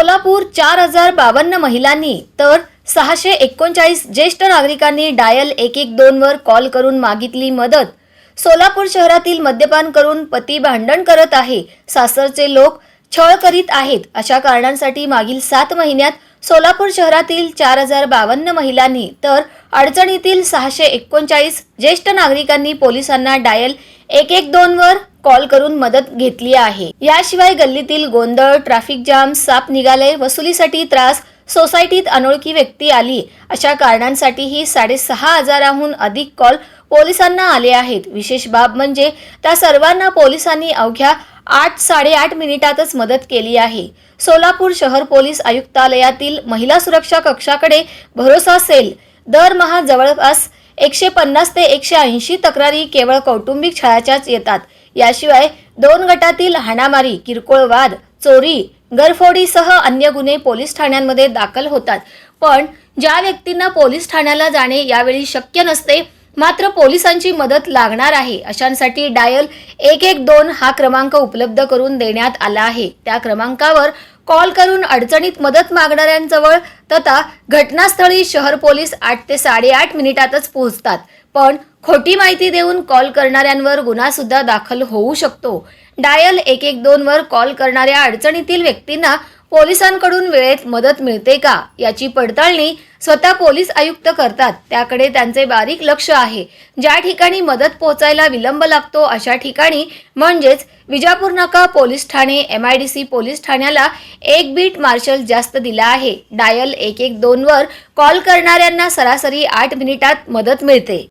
सोलापूर चार हजार बावन्न महिलांनी तर सहाशे एकोणचाळीस ज्येष्ठ नागरिकांनी डायल एक एक दोन वर कॉल करून मागितली मदत. सोलापूर शहरातील मद्यपान करून पती भांडण करत आहे सासरचे लोक छळ करीत आहेत अशा कारणांसाठी मागील सात महिन्यात सोलापूर शहरातील चार हजार बावन्न महिलांनी तर अडचणीतील सहाशे एकोणचाळीस ज्येष्ठ नागरिकांनी पोलिसांना डायल एक एक दोन वर कॉल करून मदत घेतली आहे. याशिवाय गल्लीतील गोंधळ ट्रॅफिक जाम साप निघाले वसुलीसाठी त्रास सोसायटीत अनोळखी व्यक्ती आली अशा कारणांसाठीही साडेसहा हजाराहून अधिक कॉल पोलिसांना आले आहेत. विशेष बाब म्हणजे त्या सर्वांना पोलिसांनी अवघ्या आठ साडेआठ मिनिटातच मदत केली आहे. सोलापूर शहर पोलीस आयुक्तालयातील महिला सुरक्षा कक्षाकडे भरोसा सेल. दरमहा जवळपास एकशे पन्नास ते एकशे ऐंशी तक्रारी केवळ कौटुंबिक छळाच्याच येतात. याशिवाय दोन गटातील हाणामारी किरकोळ वाद चोरी गरफोडीसह अन्य गुन्हे पोलीस ठाण्यांमध्ये दाखल होतात. पण ज्या व्यक्तींना पोलीस ठाण्याला जाणे यावेळी शक्य नसते मात्र पोलिसांची मदत लागणार आहे. अशांसाठी डायल एक एक दोन हा क्रमांक उपलब्ध करून देण्यात आला आहे. त्या क्रमांकावर कॉल करून अडचणीत मदत मागणाऱ्यांजवळ तथा घटनास्थळी शहर पोलीस आठ ते साडेआठ मिनिटातच पोहोचतात. पण खोटी माहिती देऊन कॉल करणाऱ्यांवर गुन्हा सुद्धा दाखल होऊ शकतो. डायल एक एक दोन वर कॉल करणाऱ्या अडचणीतील व्यक्तींना पोलिसांकडून वेळेत मदत मिळते का? याची पडताळणी स्वतः पोलीस आयुक्त करतात. त्याकडे त्यांचे बारीक लक्ष आहे. ज्या ठिकाणी मदत पोहोचायला विलंब लागतो अशा ठिकाणी म्हणजेच विजापूर नाका police Thane M I D C police ठाण्याला एक बीट मार्शल जास्त दिला आहे. डायल एक एक दोन वर कॉल करणाऱ्यांना सरासरी आठ मिनिटात मदत मिळते.